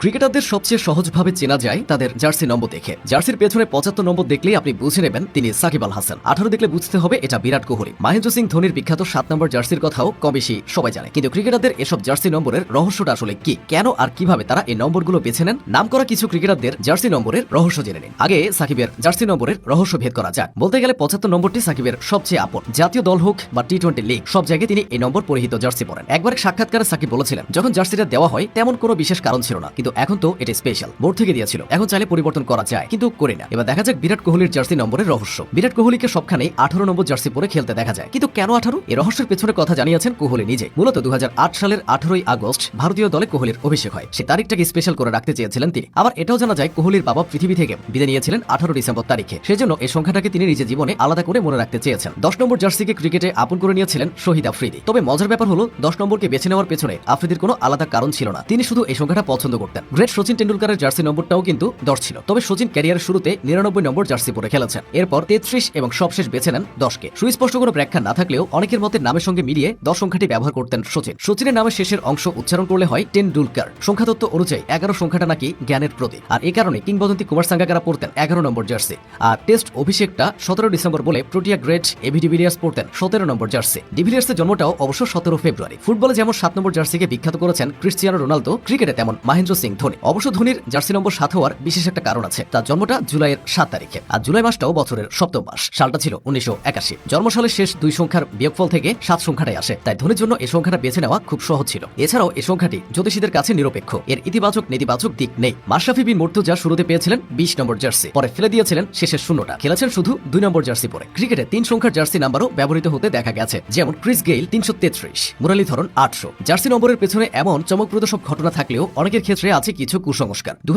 ক্রিকেটারদের সবচেয়ে সহজভাবে চেনা যায় তাদের জার্সি নম্বর দেখে। জার্সির পেছনে পঁচাত্তর নম্বর দেখলেই আপনি বুঝে নেবেন তিনি সাকিব আল হাসান। আঠারো দেখলে বুঝতে হবে এটা বিরাট কোহলি। মহেন্দ্র সিং ধোনির বিখ্যাত সাত নম্বর জার্সির কথাও কম বেশি সবাই জানে। কিন্তু ক্রিকেটারদের এসব জার্সি নম্বরের রহস্যটা আসলে কি? কেন আর কীভাবে তারা এই নম্বরগুলো বেছে নেন? নাম করা কিছু ক্রিকেটারদের জার্সি নম্বরের রহস্য জেনে নিন। আগে সাকিবের জার্সি নম্বরের রহস্য ভেদ করা যাক। বলতে গেলে পঁচাত্তর নম্বরটি সাকিবের সবচেয়ে আপন। জাতীয় দল হোক বা টি টোয়েন্টি লিগ, সব জায়গায় তিনি এই নম্বর পরিহিত জার্সি পরেন। একবার এক সাক্ষাৎকারে সাকিব বলেছিলেন, যখন জার্সিটা দেওয়া হয়, তেমন কোনো বিশেষ কারণ ছিল না। কিন্তু এখন তো এটা স্পেশাল বোর্ড থেকে দিয়েছিল। এখন চাইলে পরিবর্তন করা যায়, কিন্তু করে না। এবার দেখা যাক বিরাট কোহলির জার্সি নম্বরের রহস্য। বিরাট কোহলিকে সবখানে আঠারো নম্বর জার্সি পরে খেলতে দেখা যায়। কিন্তু কেন আঠারো? এই রহস্যের পেছনে কথা জানিয়েছেন কোহলি নিজে। মূলত দু হাজার আট সালের আঠারোই আগস্ট ভারতীয় দলে কোহলির অভিষেক হয়। সে তারিখটাকে স্পেশাল করে রাখতে চেয়েছিলেন তিনি। আবার এটাও জানা যায় কোহলির বাবা পৃথিবী থেকে বিদায় নিয়েছিলেন আঠারো ডিসেম্বর তারিখে। সেজন্য এই সংখ্যাটাকে তিনি নিজের জীবনে আলাদা করে মনে রাখতে চেয়েছেন। দশ নম্বর জার্সিকে ক্রিকেটে আপন করে নিয়েছিলেন শহীদ আফ্রিদি। তবে মজার ব্যাপার হলো, দশ নম্বরকে বেছে নেওয়ার পেছনে আফ্রিদির কোনো আলাদা কারণ ছিল না। তিনি শুধু এই সংখ্যাটা পছন্দ করতেন। গ্রেট সচিন টেন্ডুলকারের জার্সি নম্বরটাও কিন্তু দশ ছিল। তবে সচিন ক্যারিয়ারের শুরুতে নিরানব্বই নম্বর জার্সি পরে খেলেছেন। এরপর তেত্রিশ এবং সবশেষ বেছে নেন দশকে। সুস্পষ্ট কোনো ব্যাখ্যা না থাকলেও অনেকের মতে নামের সঙ্গে মিলিয়ে দশ সংখ্যাটি ব্যবহার করতেন সচিন। সচিনের নামের শেষের অংশ উচ্চারণ করলে হয় টেন্ডুলকার সংখ্যাতত্ত্ব অনুযায়ী এগারো সংখ্যাটা নাকি জ্ঞানের প্রতীক। আর এ কারণে কিংবদন্তি কুমার সাঙ্গাকারা পড়তেন এগারো নম্বর জার্সি। আর টেস্ট অভিষেকটা সতেরো ডিসেম্বর বলে প্রোটিয়া গ্রেট এভি ডিভিলিয়ার্স পড়তেন সতেরো নম্বর জার্সি। ডিভিলিয়ার্সের জন্মটাও অবশ্য সতেরো ফেব্রুয়ারি। ফুটবলে যেমন সাত নম্বর জার্সিকে বিখ্যাত করেছেন ক্রিস্টিয়ানো রোনালদো, ক্রিকেটে তেমন মহেন্দ্র সিং ধোনি। অবশ্য ধোনির জার্সি নম্বর সাত হওয়ার বিশেষ একটা কারণ আছে। তার জন্মটা জুলাইয়ের সাত তারিখে। আর জুলাই মাসটাও বছরের সপ্তম মাস। সালটা ছিল উনিশশো একাশি। জন্মসালের শেষ দুই সংখ্যার বিয়োগফল থেকে সাত সংখ্যাটাই আসে। তাই ধোনির জন্য এই সংখ্যাটা বেছে নেওয়া খুব সহজ ছিল। এছাড়াও এই সংখ্যাটি জ্যোতিষীদের কাছে নিরপেক্ষ। এর ইতিবাচক, নেতিবাচক দিক নেই। মাশরাফি বিন মুর্তুজা শুরুতে পেয়েছিলেন বিশ নম্বর জার্সি। পরে ফেলে দিয়েছিলেন শেষের শূন্যটা। খেলেছেন শুধু দুই নম্বর জার্সি পরে। ক্রিকেটে তিন সংখ্যার জার্সি নাম্বারও ব্যবহৃত হতে দেখা গেছে। যেমন ক্রিস গেইল তিনশো তেত্রিশ মুরালীধরন আটশো। জার্সি নম্বরের পেছনে এমন চমকপ্রদ সব ঘটনা থাকলেও অনেকের ক্ষেত্রে আছে কিছু কুসংস্কার। দু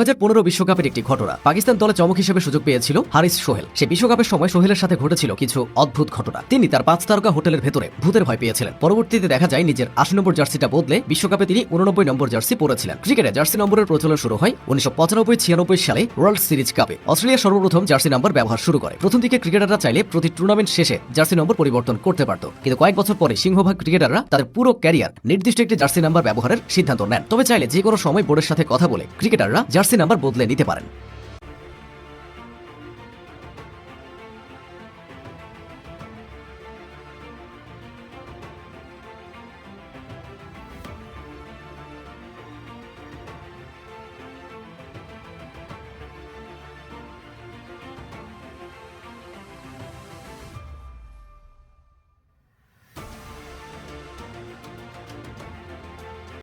বিশ্বকাপের একটি ঘটনা। পাকিস্তান দলে চমক হিসেবে সুযোগ পেয়েছিল হারিস সোহেল। সে বিশ্বকাপের সময় সোহেলের সাথে ঘটেছিল কিছু অদ্ভুত ঘটনা। তিনি তার পাঁচ তারকা হোটেলের ভেতরে ভূতের ভয় পেয়েছিলেন। পরবর্তীতে দেখা যায় নিজের আশি নম্বর জার্সিটা বদলে বিশ্বকাপে তিনি উননব্বই নম্বর জার্সি পরেছিলেন। ক্রিকেটে জার্সি নম্বরের প্রচলন শুরু হয় উনিশশো পঁচানব্বই ছিয়ানব্বই সালে ওয়ার্ল্ড সিরিজ কাপে। অস্ট্রেলিয়া সর্বপ্রথম জার্সি নম্বর ব্যবহার শুরু করে। প্রথম দিকে ক্রিকেটাররা চাইলে প্রতি টুর্নামেন্ট শেষে জার্সি নম্বর পরিবর্তন করতে পারত। কিন্তু কয়েক বছর পরে সিংহভাগ ক্রিকেটাররা তাদের পুরো ক্যারিয়ার নির্দিষ্ট একটি জার্সি নাম্বার ব্যবহারের সিদ্ধান্ত নেন। তবে চাইলে যে কোনো সময় বোর্ডের সাথে কথা বলে ক্রিকেটাররা জার্সি নাম্বার বদলে নিতে পারেন।